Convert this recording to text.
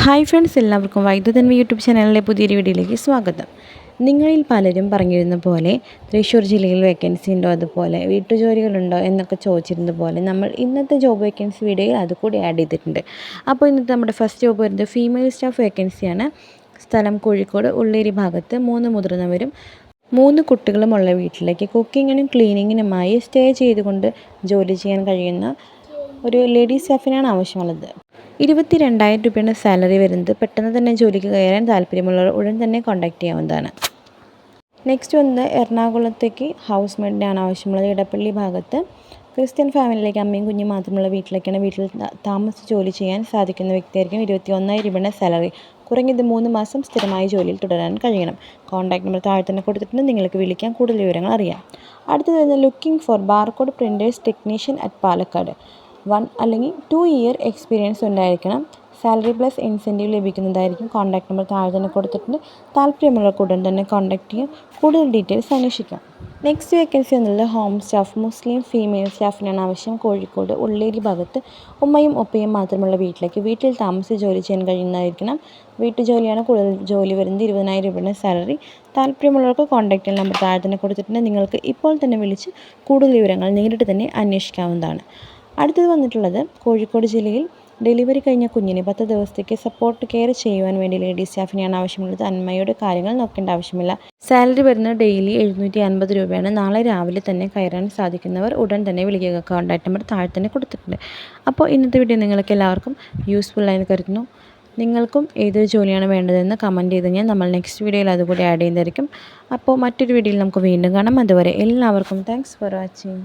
Hi friends എല്ലാവർക്കും വൈദ്യുതന്മ YouTube ചാനലിലെ പുതിയൊരു വീഡിയോയിലേക്ക് സ്വാഗതം. നിങ്ങളിൽ പലരും പറഞ്ഞിരുന്ന പോലെ തൃശ്ശൂർ ജില്ലയിൽ വേക്കൻസി ഉണ്ടോ അതുപോലെ വീട്ടുജോലികളുണ്ടോ എന്നൊക്കെ ചോദിച്ചിരുന്ന പോലെ നമ്മൾ ഇന്നത്തെ ജോബ് വേക്കൻസി വീഡിയോയിൽ അതുകൂടി ആഡ് ചെയ്തിട്ടുണ്ട്. അപ്പോൾ ഇന്നത്തെ നമ്മുടെ ഫസ്റ്റ് ജോബ് വരുന്നത് ഫീമെയിൽ സ്റ്റാഫ് വേക്കൻസിയാണ് സ്ഥലം കോഴിക്കോട് ഉള്ളേരി ഭാഗത്ത് മൂന്ന് മുതിർന്നവരും മൂന്ന് കുട്ടികളുമുള്ള വീട്ടിലേക്ക് കുക്കിങ്ങിനും ക്ലീനിങ്ങിനുമായി സ്റ്റേ ചെയ്തുകൊണ്ട് ജോലി ചെയ്യാൻ കഴിയുന്ന ഒരു ലേഡീസ് സ്റ്റാഫിനാണ് ആവശ്യമുള്ളത്. ഇരുപത്തി രണ്ടായിരം രൂപയാണ് സാലറി വരുന്നത്. പെട്ടെന്ന് തന്നെ ജോലിക്ക് കയറാൻ താല്പര്യമുള്ളവർ ഉടൻ തന്നെ കോൺടാക്റ്റ് ചെയ്യാവുന്നതാണ്. നെക്സ്റ്റ് വന്നത് എറണാകുളത്തേക്ക് ഹൗസ് മെയ്ഡിനാണ് ആവശ്യമുള്ളത്. ഇടപ്പള്ളി ഭാഗത്ത് ക്രിസ്ത്യൻ ഫാമിലിയിലേക്ക് അമ്മയും കുഞ്ഞും മാത്രമുള്ള വീട്ടിലേക്കാണ്. വീട്ടിൽ താമസിച്ച് ജോലി ചെയ്യാൻ സാധിക്കുന്ന വ്യക്തിയായിരിക്കും ഇരുപത്തി ഒന്നായിരം രൂപയുടെ സാലറി. കുറഞ്ഞത് മൂന്ന് മാസം സ്ഥിരമായി ജോലിയിൽ തുടരാൻ കഴിയണം. കോൺടാക്ട് നമ്പർ താഴെ തന്നെ കൊടുത്തിട്ടുണ്ട്. നിങ്ങൾക്ക് വിളിക്കാൻ കൂടുതൽ വിവരങ്ങൾ അറിയാം. അടുത്തത് വരുന്നത് looking for barcode printers technician at Palakkad. One അല്ലെങ്കിൽ ടു ഇയർ എക്സ്പീരിയൻസ് ഉണ്ടായിരിക്കണം. സാലറി പ്ലസ് ഇൻസെന്റീവ് ലഭിക്കുന്നതായിരിക്കും. കോൺടാക്ട് നമ്പർ താഴെ തന്നെ കൊടുത്തിട്ടുണ്ട്. താല്പര്യമുള്ളവർക്ക് ഉടൻ തന്നെ കോൺടാക്ട് ചെയ്യാം. കൂടുതൽ ഡീറ്റെയിൽസ് അന്വേഷിക്കാം. നെക്സ്റ്റ് വേക്കൻസി എന്നുള്ളത് ഹോം സ്റ്റാഫ് മുസ്ലിം ഫീമെയിൽ സ്റ്റാഫിനാണ് ആവശ്യം. കോഴിക്കോട് ഉള്ളേരി ഭാഗത്ത് ഉമ്മയും ഒപ്പയും മാത്രമുള്ള വീട്ടിലേക്ക് വീട്ടിൽ താമസിച്ച് ജോലി ചെയ്യാൻ കഴിയുന്നതായിരിക്കണം. വീട്ടുജോലിയാണ് കൂടുതൽ ജോലി വരുന്നത്. ഇരുപതിനായിരം രൂപയുടെ സാലറി. താല്പര്യമുള്ളവർക്ക് കോൺടാക്റ്റ് നമ്പർ താഴെ തന്നെ കൊടുത്തിട്ടുണ്ട്. നിങ്ങൾക്ക് ഇപ്പോൾ തന്നെ വിളിച്ച് കൂടുതൽ വിവരങ്ങൾ നേരിട്ട് തന്നെ അന്വേഷിക്കാവുന്നതാണ്. അടുത്തത് വന്നിട്ടുള്ളത് കോഴിക്കോട് ജില്ലയിൽ ഡെലിവറി കഴിഞ്ഞ കുഞ്ഞിനെ പത്ത് ദിവസത്തേക്ക് സപ്പോർട്ട് കെയർ ചെയ്യുവാൻ വേണ്ടി ലേഡീസ് സ്റ്റാഫിനെയാണ് ആവശ്യമുള്ളത്. അന്മയുടെ കാര്യങ്ങൾ നോക്കേണ്ട ആവശ്യമില്ല. സാലറി വരുന്ന ഡെയിലി എഴുന്നൂറ്റി അൻപത് രൂപയാണ്. നാളെ രാവിലെ തന്നെ കയറാൻ സാധിക്കുന്നവർ ഉടൻ തന്നെ വിളിക്കുക. കോൺടാക്ട് നമ്പർ താഴെ തന്നെ കൊടുത്തിട്ടുണ്ട്. അപ്പോൾ ഇന്നത്തെ വീഡിയോ നിങ്ങൾക്ക് എല്ലാവർക്കും യൂസ്ഫുൾ ആയി കരുതുന്നു. നിങ്ങൾക്കും ഏതൊരു ജോലിയാണ് വേണ്ടതെന്ന് കമന്റ് ചെയ്ത് ഞാൻ നമ്മൾ നെക്സ്റ്റ് വീഡിയോയിൽ അതുകൂടി ആഡ് ചെയ്യുന്നതായിരിക്കും. അപ്പോൾ മറ്റൊരു വീഡിയോയിൽ നമുക്ക് വീണ്ടും കാണാം. അതുവരെ എല്ലാവർക്കും താങ്ക്സ് ഫോർ വാച്ചിങ്